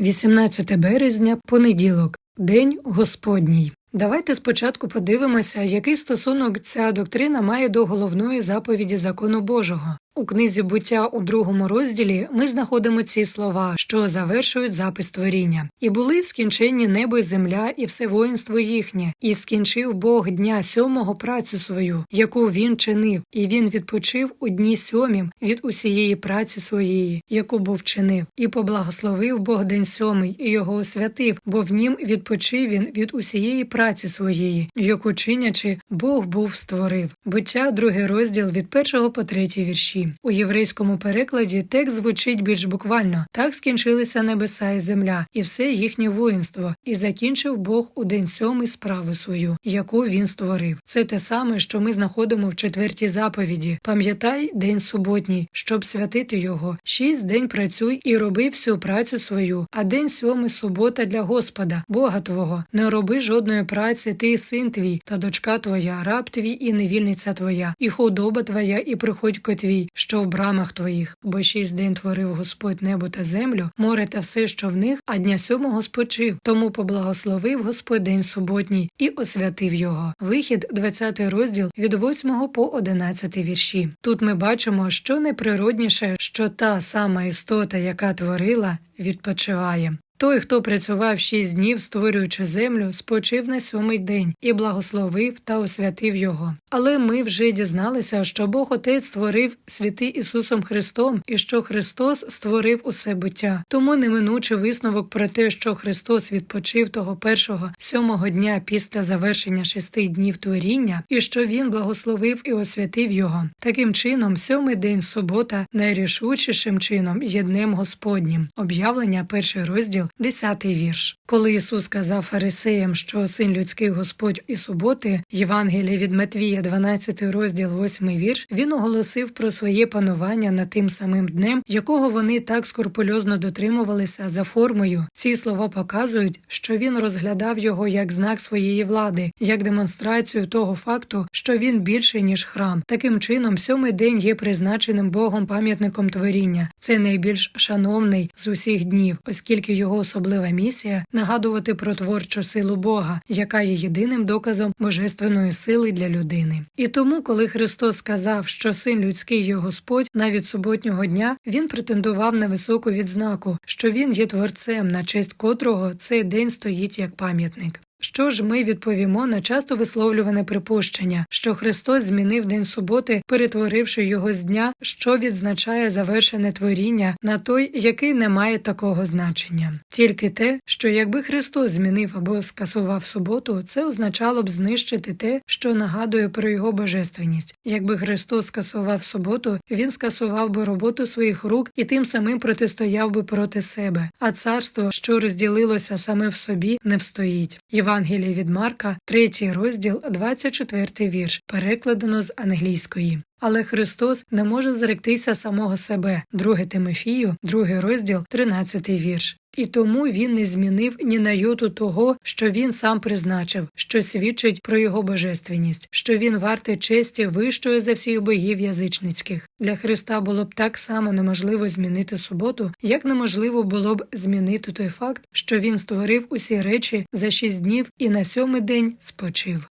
18 березня, понеділок, День Господній. Давайте спочатку подивимося, який стосунок ця доктрина має до головної заповіді закону Божого. У книзі буття у другому розділі ми знаходимо ці слова, що завершують запис творіння. І були скінчені небо й земля, і все воїнство їхнє, і скінчив Бог дня сьомого працю свою, яку він чинив, і він відпочив у дні сьомім від усієї праці своєї, яку був чинив, і поблагословив Бог день сьомий, і його освятив, бо в нім відпочив він від усієї праці своєї, яку чинячи, Бог був створив. Буття, другий розділ від першого по третій вірші. У єврейському перекладі текст звучить більш буквально так скінчилися небеса і земля, і все їхнє воїнство, і закінчив Бог у день сьомий справу свою, яку він створив. Це те саме, що ми знаходимо в четвертій заповіді. Пам'ятай день суботній, щоб святити його. Шість день працюй і роби всю працю свою, а день сьомий субота для Господа, Бога Твого. Не роби жодної праці, ти син твій, та дочка твоя, раб твій і невільниця твоя, і худоба твоя, і приходько твій що в брамах твоїх, бо шість день творив Господь небо та землю, море та все, що в них, а дня сьомого спочив. Тому поблагословив Господь день суботній і освятив його. Вихід, 20 розділ від 8 по 11 вірші. Тут ми бачимо, що найприродніше, що та сама істота, яка творила, відпочиває. Той, хто працював шість днів, створюючи землю, спочив на сьомий день і благословив та освятив його. Але ми вже дізналися, що Бог Отець створив світи Ісусом Христом і що Христос створив усе буття. Тому неминучий висновок про те, що Христос відпочив того першого сьомого дня після завершення шести днів творіння, і що Він благословив і освятив його. Таким чином, сьомий день субота найрішучішим чином є днем Господнім. Об'явлення, перший розділ. Десятий вірш. Коли Ісус сказав фарисеям, що син людський Господь і суботи, Євангеліє від Матвія, 12 розділ, 8 вірш, він оголосив про своє панування над тим самим днем, якого вони так скрупульозно дотримувалися за формою. Ці слова показують, що він розглядав його як знак своєї влади, як демонстрацію того факту, що він більший ніж храм. Таким чином, сьомий день є призначеним Богом пам'ятником творіння. Це найбільш шановний з усіх днів, оскільки його особлива місія нагадувати про творчу силу Бога, яка є єдиним доказом божественної сили для людини. І тому, коли Христос сказав, що син людський є Господь, навіть суботнього дня він претендував на високу відзнаку, що він є творцем, на честь котрого цей день стоїть як пам'ятник. Що ж ми відповімо на часто висловлюване припущення, що Христос змінив день суботи, перетворивши його з дня, що відзначає завершене творіння на той, який не має такого значення, тільки те, що якби Христос змінив або скасував суботу, це означало б знищити те, що нагадує про його божественність. Якби Христос скасував суботу, він скасував би роботу своїх рук і тим самим протистояв би проти себе. А царство, що розділилося саме в собі, не встоїть. Євангеліє від Марка, 3 розділ, 24 вірш, перекладено з англійської. Але Христос не може зректися самого себе, 2 Тимофію, 2 розділ, 13 вірш. І тому він не змінив ні на йоту того, що він сам призначив, що свідчить про його божественність, що він вартий честі вищої за всіх богів язичницьких. Для Христа було б так само неможливо змінити суботу, як неможливо було б змінити той факт, що він створив усі речі за шість днів і на сьомий день спочив.